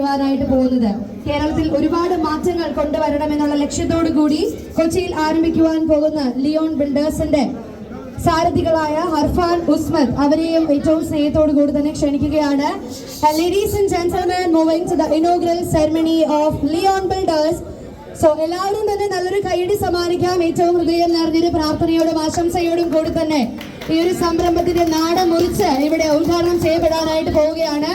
കുറിക്കുവാനായിട്ട് പോകുന്നത്. കേരളത്തിൽ ഒരുപാട് മാറ്റങ്ങൾ കൊണ്ടുവരണമെന്നുള്ള ലക്ഷ്യത്തോടു കൂടി കൊച്ചിയിൽ ആരംഭിക്കുവാൻ പോകുന്ന ലിയോൺ ബിൽഡേഴ്സിന്റെ സാരഥികളായ ഹർഫാൻ ഉസ്മത് അവരെയും ഏറ്റവും സ്നേഹത്തോടു കൂടി തന്നെ ക്ഷണിക്കുകയാണ്. Ladies and gentlemen moving to the inaugural ceremony of Leon Builders so എല്ലാവരും തന്നെ നല്ലൊരു കൈയടി സമ്മാനിക്കാം. ഏറ്റവും ഹൃദയം നിറഞ്ഞൊരു പ്രാർത്ഥനയോടും ആശംസയോടും കൂടി തന്നെ. ഈ ഒരു സംരംഭത്തിന്റെ നാടൻ മുറിച്ച് ഇവിടെ ഉദ്ഘാടനം ചെയ്യപ്പെടാനായിട്ട് പോവുകയാണ്.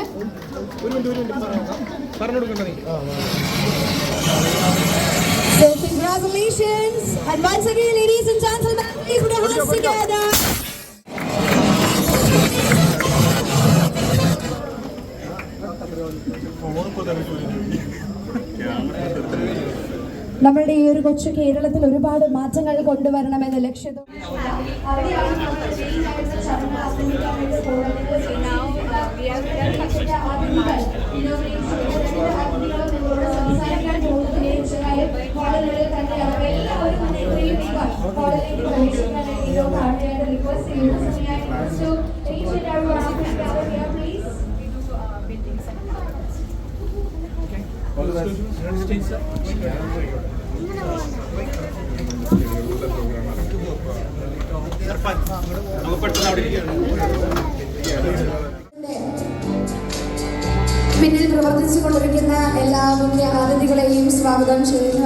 So congratulations and once again ladies and gentlemen please put your hands together. നമ്മളുടെ ഈ ഒരു കൊച്ചു കേരളത്തിൽ ഒരുപാട് മാറ്റങ്ങൾ കൊണ്ടുവരണമെന്ന ലക്ഷ്യത്തോടെ All the students, students, sir. പിന്നിൽ പ്രവർത്തിച്ചു കൊണ്ടിരിക്കുന്ന എല്ലാ മുഖ്യ അതിഥികളെയും സ്വാഗതം ചെയ്യുന്നു.